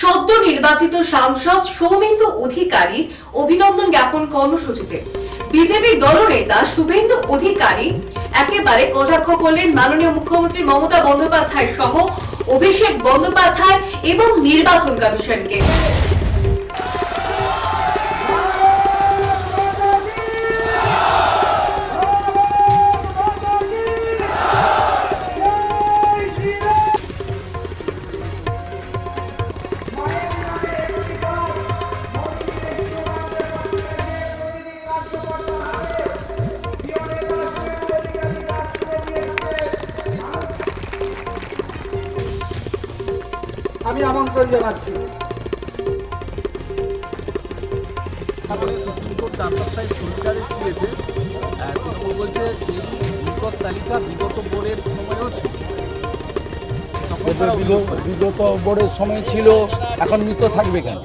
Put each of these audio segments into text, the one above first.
সদ্য নির্বাচিত সাংসদ সৌমেন্দু অধিকারী অভিনন্দন জ্ঞাপন কর্মসূচিতে। বিজেপির দলনেতা শুভেন্দু অধিকারী একেবারে কটাক্ষ করলেন মাননীয় মুখ্যমন্ত্রী মমতা বন্দ্যোপাধ্যায় সহ অভিষেক বন্দ্যোপাধ্যায় এবং নির্বাচন কমিশনকে। আমি আমন্ত্রণ জানাচ্ছি। সুপ্রিম কোর্ট চার সপ্তাহে সরকারে দিয়েছে তৃণমূল বলছে সেই বিপদ তালিকা বিগত বোর্ডের সময়ও ছিল। তখন কিন্তু তারা বিগত বিগত বোর্ডের সময় ছিল এখন মৃত থাকবে কেন?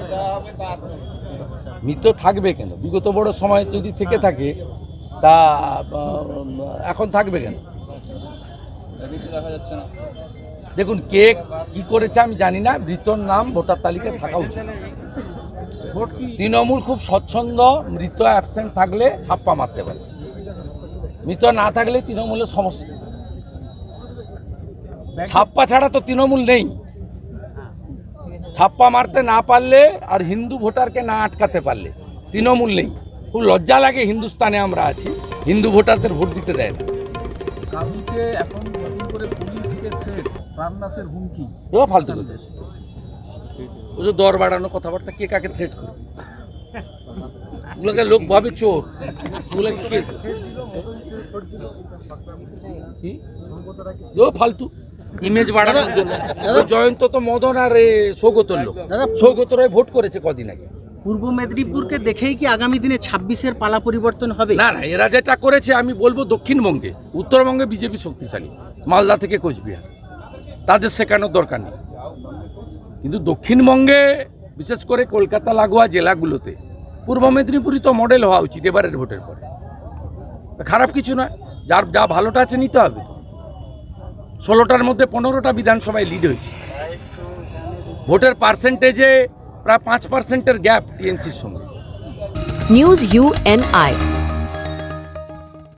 মৃত থাকবে কেন? বিগত বোর্ডের সময় যদি থেকে থাকে তা এখন থাকবে কেন? দেখুন, কে কি করেছে আমি জানি না, মৃতর নাম ভোটার তালিকায় থাকা উচিত। তৃণমূল খুব স্বচ্ছন্দ, মৃত অ্যাবসেন্ট থাকলে ছাপ্পা মারতে পারে। মৃত না থাকলে তৃণমূলের সমস্যা। ছাপ্পা ছাড়া তো তৃণমূল নেই। ছাপ্পা মারতে না পারলে আর হিন্দু ভোটারকে না আটকাতে পারলে তৃণমূল নেই। খুব লজ্জা লাগে, হিন্দুস্তানে আমরা আছি। হিন্দু ভোটারদের ভোট দিতে দেয় না। কাউকে এখন নতুন করে পুলিশকে থ্রেট প্রাণনাশের হুমকি। এও ফালতু কথা। ও যে দর বাড়ানো কথাবার্তা কে কাকে থ্রেট করে ওগুলোকে লোক ভাবে চোর। ওগুলোকে কে? ও ফালতু। ইমেজ বাড়ানোর জন্য জয়ন্ত তো মদন আর এ সৌগতর লোক। সৌগত রায় ভোট করেছে কদিন আগে। পূর্ব মেদিনীপুরকে দেখেই কি আগামী দিনে ছাব্বিশের পালা পরিবর্তন হবে? না না, এরা যেটা করেছে, আমি বলব দক্ষিণবঙ্গে, উত্তরবঙ্গে বিজেপি শক্তিশালী, মালদা থেকে কোচবিহার, তাদের শেখানোর দরকার নেই। কিন্তু দক্ষিণবঙ্গে, বিশেষ করে কলকাতা, লাগোয়া জেলাগুলোতে, পূর্ব মেদিনীপুরই তো মডেল হওয়া উচিত এবারের ভোটের পরে। খারাপ কিছু নয়, যার যা ভালোটা আছে নিতে হবে। ষোলোটার মধ্যে পনেরোটা বিধানসভায় লিড হয়েছে। ভোটের পার্সেন্টেজে প্রায় পাঁচ পার্সেন্টের গ্যাপ টিএনসির সঙ্গে নিউজ ইউএনআই